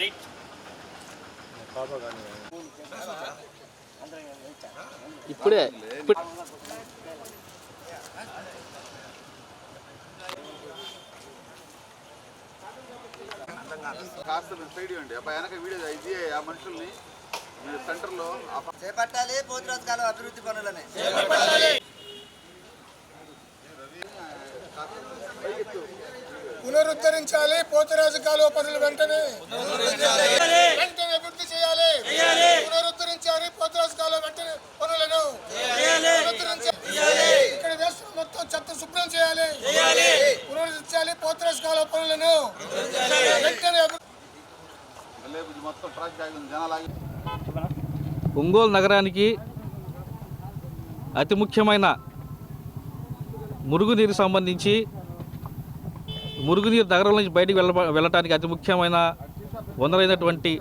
Right ఇప్పుడే కాస్త మీరు సైడ్ ఇవ్వండి అబ్బాయి వెనక వీడియో ఇది ఆ మనుషుల్ని మీరు సెంటర్లో చేపట్టాలి పోతురాజు కాలం అభివృద్ధి పనులని. పునరుద్ధరించాలి పోతురాజు కాలువ పనులు వెంటనే వెంటనే అభివృద్ధి చేయాలి. పునరుద్ధరించాలి. పోతురాజు కాలువ వెంటనే పనులను పునరుద్ధరించాలి ఇక్కడ వేస్తున్న మొత్తం చెత్త శుభ్రం చేయాలి. పునరుద్ధరించాలి. పోతురాజు కాలువ పనులను వెంటనే ఒంగోలు నగరానికి అతి ముఖ్యమైన మురుగునీరు సంబంధించి మురుగునీరు నగరం నుంచి బయటికి వెళ్ళ వెళ్ళటానికి అతి ముఖ్యమైన వనరైనటువంటి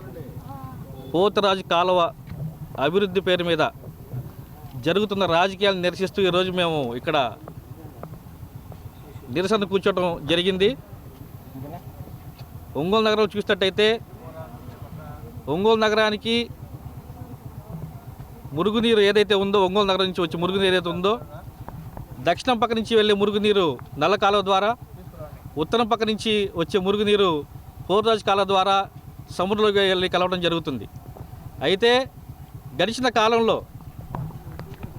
పోతరాజు కాలువ అభివృద్ధి పేరు మీద జరుగుతున్న రాజకీయాలను నిరసిస్తూ ఈరోజు మేము ఇక్కడ నిరసన కూర్చోవడం జరిగింది. ఒంగోలు నగరం చూసినట్టయితే ఒంగోలు నగరానికి మురుగునీరు ఏదైతే ఉందో ఒంగోలు నగరం నుంచి వచ్చి మురుగునీరు ఏదైతే ఉందో దక్షిణం పక్క నుంచి వెళ్ళే మురుగునీరు నల్ల కాలువ ద్వారా ఉత్తరం పక్క నుంచి వచ్చే మురుగునీరు పోర్రాజు కాలువ ద్వారా సముద్రంలోకి వెళ్ళి కలవడం జరుగుతుంది. అయితే గడిచిన కాలంలో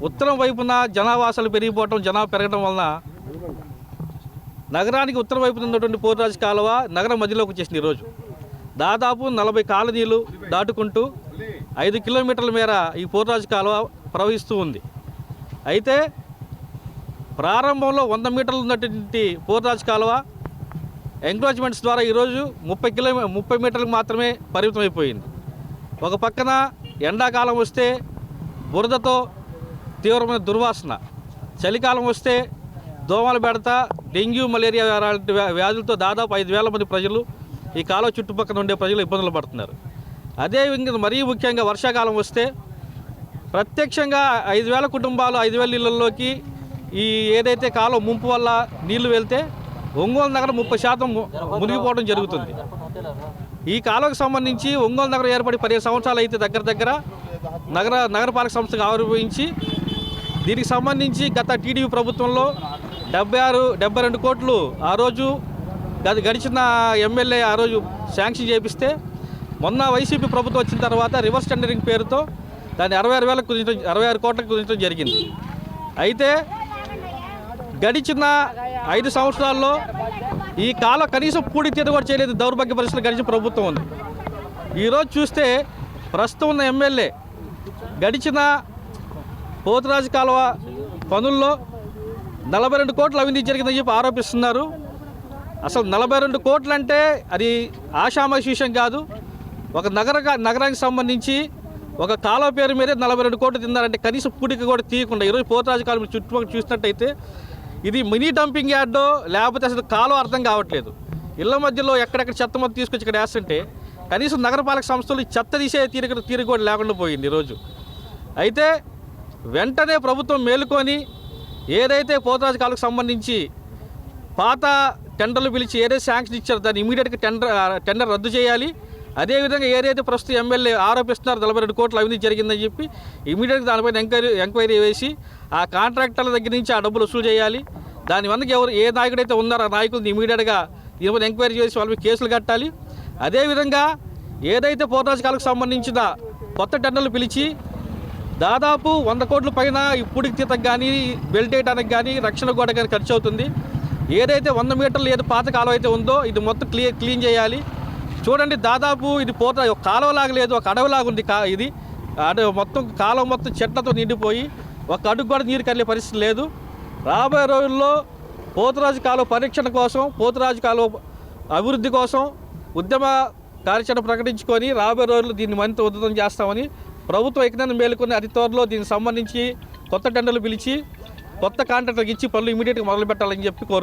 ఉత్తరం వైపున జనావాసాలు పెరిగిపోవటం జనాభా పెరగడం వలన నగరానికి ఉత్తరం వైపున ఉన్నటువంటి పోర్రాజు కాలువ నగరం మధ్యలోకి వచ్చేసింది ఈరోజు దాదాపు నలభై కాలనీలు దాటుకుంటూ ఐదు కిలోమీటర్ల మేర ఈ పోర్రాజు కాలువ ప్రవహిస్తూ ఉంది. అయితే ప్రారంభంలో వంద మీటర్లు ఉన్నటువంటి పోర్రాజు కాలువ ఎంక్రోచ్మెంట్స్ ద్వారా ఈరోజు ముప్పై కిలో ముప్పై మీటర్లకు మాత్రమే పరిమితం అయిపోయింది. ఒక పక్కన ఎండాకాలం వస్తే బురదతో తీవ్రమైన దుర్వాసన చలికాలం వస్తే దోమల బెడత డెంగ్యూ మలేరియా లాంటి వ్యా- వ్యాధులతో దాదాపు ఐదు వేల మంది ప్రజలు ఈ కాలువ చుట్టుపక్కల ఉండే ప్రజలు ఇబ్బందులు పడుతున్నారు. అదే విధంగా మరీ ముఖ్యంగా వర్షాకాలం వస్తే ప్రత్యక్షంగా ఐదు వేల కుటుంబాలు ఐదు వేల ఇళ్ళలోకి ఈ ఏదైతే కాలం ముంపు వల్ల నీళ్ళు వెళ్తే ఒంగోలు నగరం ముప్పై శాతం మునిగిపోవడం జరుగుతుంది. ఈ కాలువకు సంబంధించి ఒంగోలు నగరం ఏర్పడి పదిహేను సంవత్సరాలు అయితే దగ్గర దగ్గర నగర నగరపాలక సంస్థగా ఆవిర్భవించి దీనికి సంబంధించి గత టీడీపీ ప్రభుత్వంలో డెబ్బై ఆరు డెబ్బై రెండు కోట్లు ఆ రోజు గది గడిచిన ఎమ్మెల్యే ఆ రోజు శాంక్షన్ చేపిస్తే మొన్న వైసీపీ ప్రభుత్వం వచ్చిన తర్వాత రివర్స్ టెండరింగ్ పేరుతో దాన్ని అరవై ఆరు వేలకు కుదించడం అరవై ఆరు కోట్లకు కుదించడం జరిగింది. అయితే గడిచిన ఐదు సంవత్సరాల్లో ఈ కాలం కనీసం పూడి తీత కూడా చేయలేదు దౌర్భాగ్య పరిస్థితులు గడిచిన ప్రభుత్వం ఉంది. ఈరోజు చూస్తే ప్రస్తుతం ఉన్న ఎమ్మెల్యే గడిచిన పోతురాజు కాలువ పనుల్లో నలభై రెండు కోట్లు అవినీతి జరిగిందని చెప్పి ఆరోపిస్తున్నారు. అసలు నలభై రెండు కోట్లు అంటే అది ఆషామాషి విషయం కాదు. ఒక నగర నగరానికి సంబంధించి ఒక కాలువ పేరు మీదే నలభై రెండు కోట్లు తిన్నారంటే కనీసం పూడిక కూడా తీయకుండా ఈరోజు పోతురాజు కాలువ చుట్టుపక్కల చూసినట్టయితే ఇది మినీ డంపింగ్ యార్డో లేకపోతే అసలు కాలువ అర్థం కావట్లేదు. ఇళ్ళ మధ్యలో ఎక్కడెక్కడ చెత్త మొత్తం తీసుకొచ్చి ఇక్కడ వేస్తుంటే కనీసం నగరపాలక సంస్థలు చెత్త తీసే తీరిక తీరిక కూడా లేకుండా పోయింది ఈరోజు. అయితే వెంటనే ప్రభుత్వం మేలుకొని ఏదైతే పోతరాజు కాలకు సంబంధించి పాత టెండర్లు పిలిచి ఏదైతే శాంక్షన్ ఇచ్చారో దాన్ని ఇమీడియట్గా టెండర్ టెండర్ రద్దు చేయాలి. అదేవిధంగా ఏదైతే ప్రస్తుతం ఎమ్మెల్యే ఆరోపిస్తున్నారో నలభై రెండు కోట్ల అవినీతి జరిగిందని చెప్పి ఇమీడియట్గా దానిపైన ఎంక్వైరీ ఎంక్వైరీ వేసి ఆ కాంట్రాక్టర్ల దగ్గర నుంచి ఆ డబ్బులు వసూలు చేయాలి. దాని వెనక ఎవరు ఏ నాయకుడైతే ఉన్నారో ఆ నాయకుడిని ఇమీడియట్గా దీనిపైన ఎంక్వైరీ చేసి వాళ్ళ మీద కేసులు కట్టాలి. అదేవిధంగా ఏదైతే పోతరాజు సంబంధించిన కొత్త టెండర్లు పిలిచి దాదాపు వంద కోట్ల పైన ఈ తీతకు కానీ బెల్ట్ వేయడానికి కానీ రక్షణ గోడ కానీ ఖర్చు అవుతుంది. ఏదైతే వంద మీటర్లు ఏదో పాత కాలువ అయితే ఉందో ఇది మొత్తం క్లియర్ క్లీన్ చేయాలి. చూడండి దాదాపు ఇది పోత ఒక కాలువలాగా లేదు ఒక అడవిలాగా ఉంది కా ఇది. అడవి మొత్తం కాలువ మొత్తం చెట్లతో నిండిపోయి ఒక అడుగు కూడా నీరు కదిలే పరిస్థితి లేదు. రాబోయే రోజుల్లో పోతురాజు కాలువ పరీక్షణ కోసం పోతురాజు కాలువ అభివృద్ధి కోసం ఉద్యమ కార్యాచరణ ప్రకటించుకొని రాబోయే రోజుల్లో దీన్ని మరింత ఉద్ధృతం చేస్తామని ప్రభుత్వం ఎక్కడైనా మేలుకొని అతి త్వరలో దీనికి సంబంధించి కొత్త టెండర్లు పిలిచి కొత్త కాంట్రాక్టర్కి ఇచ్చి పనులు ఇమీడియట్గా మొదలు పెట్టాలని చెప్పి కోరు